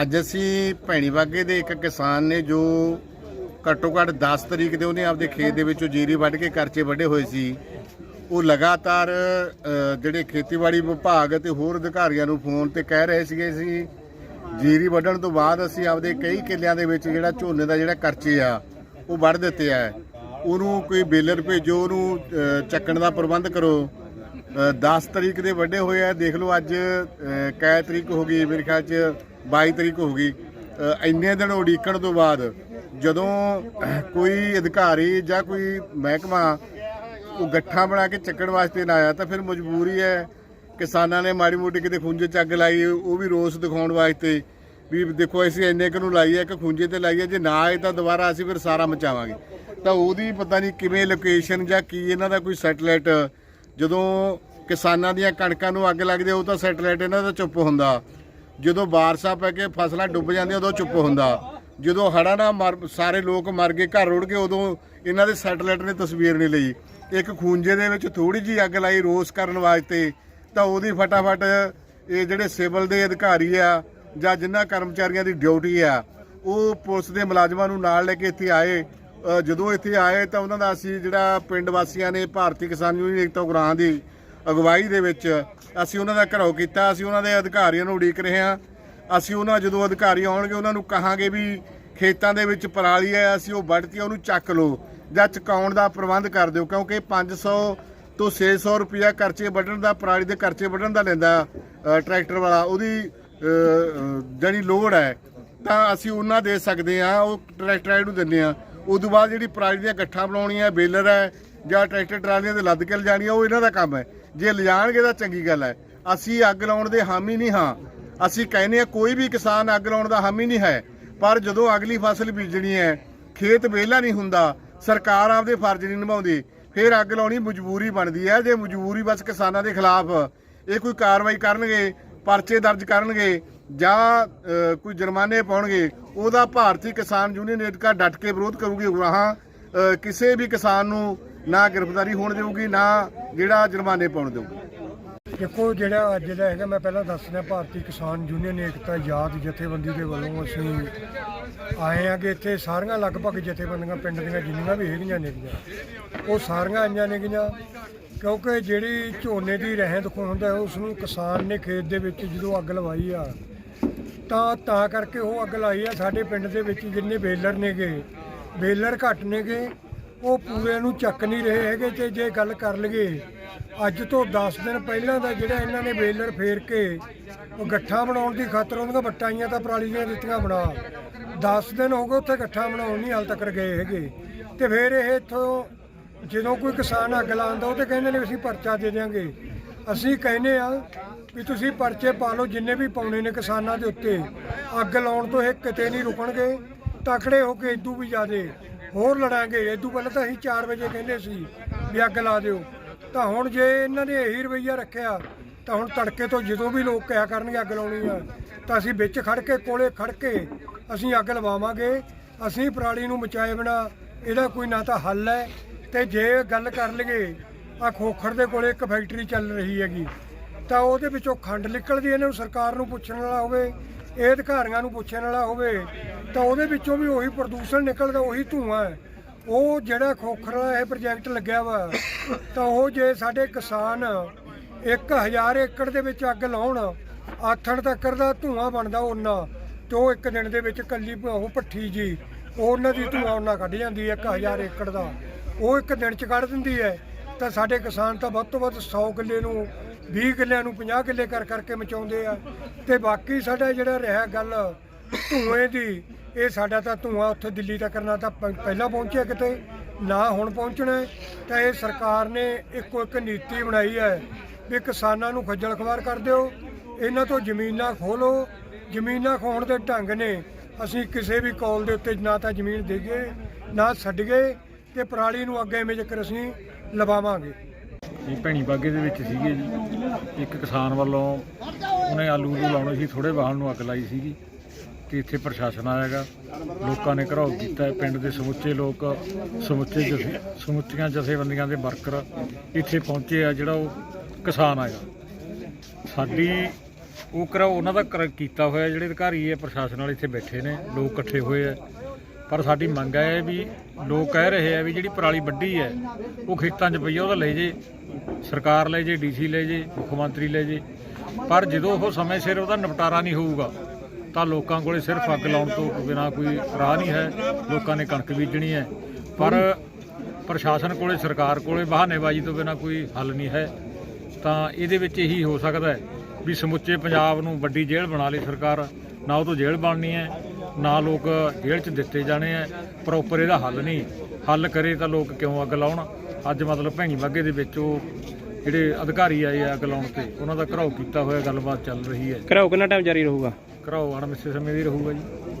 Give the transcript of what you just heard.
ਅੱਜ ਅਸੀਂ ਭੈਣੀ ਬਾਗੇ ਦੇ ਇੱਕ ਕਿਸਾਨ ਨੇ ਜੋ ਘੱਟੋ ਘੱਟ 10 ਤਰੀਕ ਦੇ ਉਹਨੇ ਆਪਦੇ ਖੇਤ ਦੇ ਵਿੱਚੋਂ ਜੀਰੀ ਵੱਢ ਕੇ ਕਰਚੇ ਵੱਢੇ ਹੋਏ ਸੀ। ਉਹ ਲਗਾਤਾਰ ਜਿਹੜੇ ਖੇਤੀਬਾੜੀ ਵਿਭਾਗ ਅਤੇ ਹੋਰ ਅਧਿਕਾਰੀਆਂ ਨੂੰ ਫੋਨ ਤੇ ਕਹਿ ਰਹੇ ਸੀਗੇ ਸੀ ਜੀਰੀ ਵੱਢਣ ਤੋਂ ਬਾਅਦ ਅਸੀਂ ਆਪਦੇ ਕਈ ਕਿੱਲਿਆਂ ਦੇ ਵਿੱਚ ਜਿਹੜਾ ਝੋਨੇ ਦਾ ਜਿਹੜਾ ਕਰਚੇ ਆ ਉਹ ਵੱਢ ਦਿੱਤੇ ਆ। ਉਹਨੂੰ ਕੋਈ ਬੇਲਰ ਭੇਜੋ ਉਹਨੂੰ ਚੱਕਣ ਦਾ ਪ੍ਰਬੰਧ ਕਰੋ। ਅ, 10 ਤਰੀਕ ਦੇ ਵੱਡੇ ਹੋਏ ਆ। ਦੇਖ ਲਓ ਅੱਜ ਕੈ ਤਰੀਕ ਹੋ ਗਈ ਮੇਰੇ ਖਿਆਲ ਚ। 22 ਤਰੀਕ ਹੋ ਗਈ ਇੰਨੇ ਦਿਨ ਉਡੀਕਣ ਤੋਂ ਬਾਅਦ ਜਦੋਂ ਕੋਈ ਅਧਿਕਾਰੀ ਜਾਂ ਕੋਈ ਮਹਿਕਮਾ ਉਹ ਗੱਠਾਂ ਬਣਾ ਕੇ ਚੱਕਣ ਵਾਸਤੇ ਨਾ ਆਇਆ ਤਾਂ ਫਿਰ ਮਜਬੂਰੀ ਹੈ। ਕਿਸਾਨਾਂ ਨੇ ਮਾੜੀ ਮੋਟੀ ਕਿਤੇ ਖੁੰਝੇ ਚੱਗ ਲਾਈ, ਉਹ ਵੀ ਰੋਸ ਦਿਖਾਉਣ ਵਾਸਤੇ ਵੀ ਦੇਖੋ ਅਸੀਂ ਇੰਨੇ ਕੁ ਨੂੰ ਲਾਈ ਹੈ ਕਿ ਖੁੰਝੇ ਤੇ ਲਾਈ ਹੈ ਜੇ ਨਾ ਆਏ ਤਾਂ ਦੁਬਾਰਾ ਅਸੀਂ ਫਿਰ ਸਾਰਾ ਮਚਾਵਾਂਗੇ। ਤਾਂ ਉਹਦੀ ਪਤਾ ਨਹੀਂ ਕਿਵੇਂ ਲੋਕੇਸ਼ਨ ਜਾਂ ਕੀ ਇਹਨਾਂ ਦਾ ਕੋਈ ਸੈਟਲਾਈਟ ਜਦੋਂ ਕਿਸਾਨਾਂ ਦੀਆਂ ਕਣਕਾਂ ਨੂੰ ਅੱਗ ਲੱਗਦੀ ਉਹ ਤਾਂ ਸੈਟਲਾਈਟ ਇਹਨਾਂ ਦਾ ਚੁੱਪ ਹੁੰਦਾ। ਜਦੋਂ ਬਾਰਸ਼ਾਂ ਪੈ ਕੇ ਫਸਲਾਂ ਡੁੱਬ ਜਾਂਦੀਆਂ, ਉਦੋਂ ਚੁੱਪ ਹੁੰਦਾ। ਜਦੋਂ ਹੜ੍ਹਾਂ ਨਾਲ ਮਰ, ਸਾਰੇ ਲੋਕ ਮਰ ਗਏ, ਘਰ ਰੁੜ ਗਏ ਉਦੋਂ ਇਹਨਾਂ ਦੇ ਸੈਟਲਾਈਟ ਨੇ ਤਸਵੀਰ ਨਹੀਂ ਲਈ। ਇੱਕ ਖੂੰਜੇ ਦੇ ਵਿੱਚ ਥੋੜੀ ਜੀ ਅੱਗ ਲਾਈ ਰੋਸ ਕਰਨ ਵਾਸਤੇ, ਤਾਂ ਉਹਦੀ ਫਟਾਫਟ ਇਹ ਜਿਹੜੇ ਸਿਵਲ ਦੇ ਅਧਿਕਾਰੀ ਆ ਜਾਂ ਜਿਨ੍ਹਾਂ ਕਰਮਚਾਰੀਆਂ ਦੀ ਡਿਊਟੀ ਆ, ਉਹ ਪੁਲਿਸ ਦੇ ਮੁਲਾਜ਼ਮਾਂ ਨੂੰ ਨਾਲ ਲੈ ਕੇ ਇੱਥੇ ਆਏ। ਜਦੋਂ ਇੱਥੇ ਆਏ ਤਾਂ ਉਹਨਾਂ ਦਾ ਅਸੀਂ ਜਿਹੜਾ ਪਿੰਡ ਵਾਸੀਆਂ ਨੇ, ਭਾਰਤੀ ਕਿਸਾਨ ਯੂਨੀਅਨ ਏਕਤਾ ਉਗਰਾਹਾਂ ਦੀ ਅਗਵਾਈ ਦੇ ਵਿੱਚ ਅਸੀਂ ਉਹਨਾਂ ਦਾ ਘਰੋ ਕੀਤਾ, ਅਸੀਂ ਉਹਨਾਂ ਦੇ ਅਧਿਕਾਰੀਆਂ ਨੂੰ ਉਡੀਕ ਰਹੇ ਹਾਂ। ਅਸੀਂ ਉਹਨਾਂ, ਜਦੋਂ ਅਧਿਕਾਰੀ ਆਉਣਗੇ, ਉਹਨਾਂ ਨੂੰ ਕਹਾਂਗੇ ਵੀ ਖੇਤਾਂ ਦੇ ਵਿੱਚ ਪਰਾਲੀ ਹੈ, ਅਸੀਂ ਉਹ ਵੱਢਤੀ ਉਹਨੂੰ ਚੱਕ ਲਓ ਜਾਂ ਚੁਕਾਉਣ ਦਾ ਪ੍ਰਬੰਧ ਕਰ ਦਿਓ, ਕਿਉਂਕਿ 500 ਤੋਂ 600 ਰੁਪਿਆ ਖਰਚੇ ਵੱਢਣ ਦਾ, ਪਰਾਲੀ ਦੇ ਖਰਚੇ ਵੱਢਣ ਦਾ ਲੈਂਦਾ ਟਰੈਕਟਰ ਵਾਲਾ, ਉਹਦੀ ਜਿਹੜੀ ਲੋਡ ਹੈ। ਤਾਂ ਅਸੀਂ ਉਹਨਾਂ ਦੇ ਸਕਦੇ ਆ ਉਹ ਟਰੈਕਟਰ ਨੂੰ ਦਿੰਦੇ ਆ ਉਦੋਂ ਬਾਅਦ ਜਿਹੜੀ ਪਰਾਲੀ ਦੀਆਂ ਗੱਠਾਂ ਬਣਾਉਣੀਆਂ, ਬੇਲਰ ਹੈ ਜਾਂ ਟਰੈਕਟਰ ਟਰਾਲੀਆਂ ਤੇ ਲੱਦ ਕੇ ਲਿਜਾਣੀਆਂ, ਉਹ ਇਹਨਾਂ ਦਾ ਕੰਮ ਹੈ। ਜੇ ਲਿਜਾਣਗੇ ਤਾਂ ਚੰਗੀ ਗੱਲ ਹੈ। ਅਸੀਂ ਅੱਗ ਲਾਉਣ ਦੇ ਹਾਮੀ ਨਹੀਂ ਹਾਂ। ਅਸੀਂ ਕਹਿੰਦੇ ਆ ਕੋਈ ਵੀ ਕਿਸਾਨ ਅੱਗ ਲਾਉਣ ਦਾ ਹਾਮੀ ਨਹੀਂ ਹੈ। ਪਰ ਜਦੋਂ ਅਗਲੀ ਫਸਲ ਬੀਜਣੀ ਹੈ, ਖੇਤ ਵਿਹਲਾ ਨਹੀਂ ਹੁੰਦਾ, ਸਰਕਾਰ ਆਪਦੇ ਫਰਜ਼ ਨਹੀਂ ਨਿਭਾਉਂਦੀ, ਫਿਰ ਅੱਗ ਲਾਉਣੀ ਮਜਬੂਰੀ ਬਣਦੀ ਹੈ। ਜੇ ਮਜਬੂਰੀ ਬਸ ਕਿਸਾਨਾਂ ਦੇ ਖਿਲਾਫ ਇਹ ਕੋਈ ਕਾਰਵਾਈ ਕਰਨਗੇ, ਪਰਚੇ ਦਰਜ ਕਰਨਗੇ ਜਾਂ ਕੋਈ ਜੁਰਮਾਨੇ ਪਾਉਣਗੇ, ਉਹਦਾ ਭਾਰਤੀ ਕਿਸਾਨ ਯੂਨੀਅਨ ਏਕਤਾ ਡਟ ਕੇ ਵਿਰੋਧ ਕਰੂਗੀ। ਉਗਰਾਹਾਂ ਕਿਸੇ ਵੀ ਕਿਸਾਨ ਨੂੰ ਨਾ ਗ੍ਰਿਫਤਾਰੀ ਹੋਣ ਦੇਊਗੀ, ਨਾ ਜਿਹੜਾ ਜੁਰਮਾਨੇ ਪਾਉਣ ਦੇਊਗੀ। ਦੇਖੋ, ਜਿਹੜਾ ਅੱਜ ਦਾ ਹੈਗਾ, ਮੈਂ ਪਹਿਲਾਂ ਦੱਸਣਾ ਭਾਰਤੀ ਕਿਸਾਨ ਯੂਨੀਅਨ ਏਕਤਾ ਯਾਦ ਜਥੇਬੰਦੀ ਦੇ ਵੱਲੋਂ ਅਸੀਂ ਆਏ ਆ ਕਿ ਇੱਥੇ ਸਾਰੀਆਂ ਲਗਭਗ ਜਥੇਬੰਦੀਆਂ, ਪਿੰਡ ਦੀਆਂ ਜਿੰਨੀਆਂ ਵੀ ਹੈਗੀਆਂ ਨੇਗੀਆਂ, ਉਹ ਸਾਰੀਆਂ ਆਈਆਂ ਨੇਗੀਆਂ, ਕਿਉਂਕਿ ਜਿਹੜੀ ਝੋਨੇ ਦੀ ਰਹਿੰਦ ਖੂੰਹਦ ਹੈ ਉਸ ਨੂੰ ਕਿਸਾਨ ਨੇ ਖੇਤ ਦੇ ਵਿੱਚ ਜਦੋਂ ਅੱਗ ਲਵਾਈ ਆ, ਤਾਂ ਤਾਂ ਕਰਕੇ ਉਹ ਅੱਗ ਲਾਈ ਆ, ਸਾਡੇ ਪਿੰਡ ਦੇ ਵਿੱਚ ਜਿੰਨੇ ਬੇਲਰ ਨੇਗੇ, ਬੇਲਰ ਘੱਟ ਨੇਗੇ ਉਹ ਪੂਰੇ ਨੂੰ ਚੱਕ ਨਹੀਂ ਰਹੇ ਹੈਗੇ ਤੇ ਜੇ ਗੱਲ ਕਰ ਲਈਏ, ਅੱਜ ਤੋਂ 10 ਦਿਨ ਪਹਿਲਾਂ ਦਾ ਜਿਹੜਾ ਇਹਨਾਂ ਨੇ ਬੇਲਰ ਫੇਰ ਕੇ ਉਹ ਗੱਠਾਂ ਬਣਾਉਣ ਦੀ ਖਾਤਰ ਉਹਨਾਂ ਦਾ ਤਾਂ ਪਰਾਲੀ ਦੀਆਂ ਦਿੱਤੀਆਂ ਬਣਾ। 10 ਦਿਨ ਹੋ ਗਏ ਉੱਥੇ ਗੱਠਾਂ ਬਣਾਉਣ ਨਹੀਂ ਹਾਲ ਤੱਕ ਗਏ ਹੈਗੇ। ਤੇ ਫਿਰ ਇਹ ਇੱਥੋਂ ਜਦੋਂ ਕੋਈ ਕਿਸਾਨ ਅੱਗ ਲਾਉਂਦਾ, ਉਹ ਤੇ ਕਹਿੰਦੇ ਨੇ ਅਸੀਂ ਪਰਚਾ ਦੇ ਦਿਆਂਗੇ। ਅਸੀਂ ਕਹਿੰਦੇ ਆ ਵੀ ਤੁਸੀਂ ਪਰਚੇ ਪਾ ਲਓ ਜਿੰਨੇ ਵੀ ਪਾਉਣੇ ਨੇ ਕਿਸਾਨਾਂ ਦੇ ਉੱਤੇ। ਅੱਗ ਲਾਉਣ ਤੋਂ ਇਹ ਕਿਤੇ ਨਹੀਂ ਰੁਕਣਗੇ, ਤਕੜੇ ਹੋ ਕੇ ਇਦੋਂ ਵੀ ਜ਼ਿਆਦੇ। ਹੋਰ ਲੜਾਂਗੇ। ਇਹ ਤੋਂ ਪਹਿਲਾਂ ਤਾਂ ਅਸੀਂ 4 ਵਜੇ ਕਹਿੰਦੇ ਸੀ ਵੀ ਅੱਗ ਲਾ ਦਿਓ। ਤਾਂ ਹੁਣ ਜੇ ਇਹਨਾਂ ਨੇ ਇਹੀ ਰਵਈਆ ਰੱਖਿਆ, ਤਾਂ ਹੁਣ ਤੜਕੇ ਤੋਂ ਜਦੋਂ ਵੀ ਲੋਕ ਕਿਹਾ ਕਰਨਗੇ ਅੱਗ ਲਾਉਣੀ ਆ, ਤਾਂ ਅਸੀਂ ਵਿੱਚ ਖੜ ਕੇ, ਕੋਲੇ ਖੜ ਕੇ ਅਸੀਂ ਅੱਗ ਲਵਾਵਾਂਗੇ। ਅਸੀਂ ਪਰਾਲੀ ਨੂੰ ਬਚਾਏ ਬਿਨਾ ਇਹਦਾ ਕੋਈ ਨਾ ਤਾਂ ਹੱਲ ਹੈ। ਤੇ ਜੇ ਗੱਲ ਕਰ ਲਈਏ ਆ ਖੋਖਰ ਦੇ ਕੋਲੇ ਇੱਕ ਫੈਕਟਰੀ ਚੱਲ ਰਹੀ ਹੈਗੀ, ਤਾਂ ਉਹਦੇ ਵਿੱਚੋਂ ਖੰਡ ਨਿਕਲਦੀ ਇਹਨਾਂ ਨੂੰ ਸਰਕਾਰ ਨੂੰ ਪੁੱਛਣ ਵਾਲਾ ਹੋਵੇ, ਇਹ ਅਧਿਕਾਰੀਆਂ ਨੂੰ ਪੁੱਛਣ ਵਾਲਾ ਹੋਵੇ ਤਾਂ ਉਹਦੇ ਵਿੱਚੋਂ ਵੀ ਉਹੀ ਪ੍ਰਦੂਸ਼ਣ ਨਿਕਲਦਾ, ਉਹੀ ਧੂਆਂ ਹੈ। ਉਹ ਜਿਹੜਾ ਖੋਖਰ ਵਾਲਾ ਇਹ ਪ੍ਰੋਜੈਕਟ ਲੱਗਿਆ ਵਾ, ਤਾਂ ਉਹ ਜੇ ਸਾਡੇ ਕਿਸਾਨ 1000 ਏਕੜ ਦੇ ਵਿੱਚ ਅੱਗ ਲਾਉਣ, ਆਥਣ ਤੱਕ ਦਾ ਧੂਆਂ ਬਣਦਾ ਉਹਨਾਂ ਤੇ ਉਹ ਇੱਕ ਦਿਨ ਦੇ ਵਿੱਚ ਕੱਲੀ ਉਹ ਪੱਠੀ ਜੀ ਉਹਨਾਂ ਦੀ ਧੂਆਂ ਉਹਨਾਂ ਕੱਢ ਜਾਂਦੀ ਹੈ 1000 ਏਕੜ ਦਾ। ਉਹ ਇੱਕ ਦਿਨ ਚ ਕੱਢ ਦਿੰਦੀ ਹੈ। ਤਾਂ ਸਾਡੇ ਕਿਸਾਨ ਤਾਂ ਵੱਧ ਤੋਂ ਵੱਧ 100 ਕਿੱਲੇ ਨੂੰ 20 ਕਿੱਲਿਆਂ ਨੂੰ 50 ਕਿੱਲੇ ਕਰ ਕਰਕੇ ਮਚਾਉਂਦੇ ਆ। ਤੇ ਬਾਕੀ ਸਾਡਾ ਜਿਹੜਾ ਰਿਹਾ ਗੱਲ ਧੂਏ ਦੀ ਇਹ ਸਾਡਾ ਤਾਂ ਧੂਆਂ ਉੱਥੇ ਦਿੱਲੀ ਤੱਕ ਨਾ ਤਾਂ ਪ- ਪਹਿਲਾਂ ਪਹੁੰਚਿਆ ਕਿਤੇ, ਨਾ ਹੁਣ ਪਹੁੰਚਣਾ ਹੈ। ਤਾਂ ਇਹ ਸਰਕਾਰ ਨੇ ਇੱਕੋ ਇੱਕ ਨੀਤੀ ਬਣਾਈ ਹੈ ਵੀ ਕਿਸਾਨਾਂ ਨੂੰ ਖੱਜਲ ਖਵਾਰ ਕਰ ਦਿਓ, ਇਹਨਾਂ ਤੋਂ ਜ਼ਮੀਨਾਂ ਖੋਲੋ ਜ਼ਮੀਨਾਂ ਖੋਣ ਦੇ ਢੰਗ ਨੇ। ਅਸੀਂ ਕਿਸੇ ਵੀ ਕੌਲ ਦੇ ਉੱਤੇ ਨਾ ਤਾਂ ਜ਼ਮੀਨ ਦੇਈਏ, ਨਾ ਛੱਡੀਏ ਤੇ ਪਰਾਲੀ ਨੂੰ ਅੱਗੇ ਇਵੇਂ ਜੇਕਰ ਅਸੀਂ ਲਵਾਵਾਂਗੇ। ਇਹ ਭੈਣੀ ਬਾਗੇ ਦੇ ਵਿੱਚ ਸੀਗੇ ਜੀ। ਇੱਕ ਕਿਸਾਨ ਵੱਲੋਂ ਉਹਨੇ ਆਲੂ ਨੂੰ ਲਾਉਣੇ ਸੀ ਥੋੜੇ ਵਾਹਨ ਨੂੰ ਅੱਗ ਲਾਈ ਸੀਗੀ। ਕਿ ਇੱਥੇ ਪ੍ਰਸ਼ਾਸਨ ਆਇਆਗਾ ਲੋਕਾਂ ਨੇ ਘਰਾਓ ਕੀਤਾ ਹੈ। ਪਿੰਡ ਦੇ ਸਮੁੱਚੇ ਲੋਕ, ਸਮੁੱਚੇ ਜਥੇ, ਸਮੁੱਚੀਆਂ ਜਥੇਬੰਦੀਆਂ ਦੇ ਵਰਕਰ ਇੱਥੇ ਪਹੁੰਚੇ ਆ, ਜਿਹੜਾ ਉਹ ਕਿਸਾਨ ਆਇਆ। ਸਾਡੀ ਉਹ ਘਰਾਓ ਉਹਨਾਂ ਦਾ ਕਰ- ਕੀਤਾ ਹੋਇਆ, ਜਿਹੜੇ ਅਧਿਕਾਰੀ ਹੈ, ਪ੍ਰਸ਼ਾਸਨ ਵਾਲੇ ਇੱਥੇ ਬੈਠੇ ਨੇ। ਲੋਕ ਇਕੱਠੇ ਹੋਏ ਆ। ਪਰ ਸਾਡੀ ਮੰਗ ਹੈ ਵੀ ਲੋਕ ਕਹਿ ਰਹੇ ਆ ਵੀ ਜਿਹੜੀ ਪਰਾਲੀ ਵੱਢੀ ਹੈ, ਉਹ ਖੇਤਾਂ 'ਚ ਪਈ ਆ, ਉਹਦਾ ਲੈ ਜੇ। ਸਰਕਾਰ ਲੈ ਜੇ, ਡੀਸੀ ਲੈ ਜੇ, ਮੁੱਖ ਮੰਤਰੀ ਲੈ ਜੇ। ਪਰ ਜਦੋਂ ਉਹ ਸਮੇਂ ਸਿਰ ਉਹਦਾ ਨਿਪਟਾਰਾ ਨਹੀਂ ਹੋਊਗਾ ਤਾਂ ਲੋਕਾਂ ਕੋਲੇ ਸਿਰਫ ਅੱਗ ਲਾਉਣ ਤੋਂ ਬਿਨਾ ਕੋਈ ਰਾਹ ਨਹੀਂ ਹੈ। ਲੋਕਾਂ ਨੇ ਕਣਕ ਬੀਜਣੀ ਹੈ। ਪਰ ਪ੍ਰਸ਼ਾਸਨ ਕੋਲੇ, ਸਰਕਾਰ ਕੋਲੇ ਬਹਾਨੇਬਾਜ਼ੀ ਤੋਂ ਬਿਨਾ ਕੋਈ ਹੱਲ ਨਹੀਂ ਹੈ। ਤਾਂ ਇਹਦੇ ਵਿੱਚ ਇਹੀ ਹੋ ਸਕਦਾ ਹੈ ਵੀ ਸਮੁੱਚੇ ਪੰਜਾਬ ਨੂੰ ਵੱਡੀ ਜੇਲ੍ਹ ਬਣਾ ਲਈ ਸਰਕਾਰ। ਨਾ ਉਹ ਤੋਂ ਜੇਲ੍ਹ ਬਣਨੀ ਹੈ, ਨਾ ਲੋਕ ਜੇਲ੍ਹ 'ਚ ਦਿੱਤੇ ਜਾਣੇ ਹੈ। ਪ੍ਰੋਪਰ ਇਹਦਾ ਹੱਲ ਨਹੀਂ। ਹੱਲ ਕਰੇ ਤਾਂ ਲੋਕ ਕਿਉਂ ਅੱਗ ਲਾਉਣ? ਅੱਜ ਮਤਲਬ ਭੈਣੀ ਬਾਗੇ ਦੇ ਵਿੱਚ ਉਹ ਜਿਹੜੇ ਅਧਿਕਾਰੀ ਆਏ ਆ ਅੱਗ ਲਾਉਣ ਤੇ, ਉਹਨਾਂ ਦਾ ਘਰਾਓ ਕੀਤਾ ਹੋਇਆ, ਗੱਲਬਾਤ ਚੱਲ ਰਹੀ ਹੈ। ਘਰਾਓ ਕਿੰਨਾ ਟਾਈਮ ਜਾਰੀ ਰਹੂਗਾ? ਘਰਾਓ ਅਣਮਿੱਥੇ ਸਮੇਂ ਦੀ ਰਹੂਗਾ ਜੀ।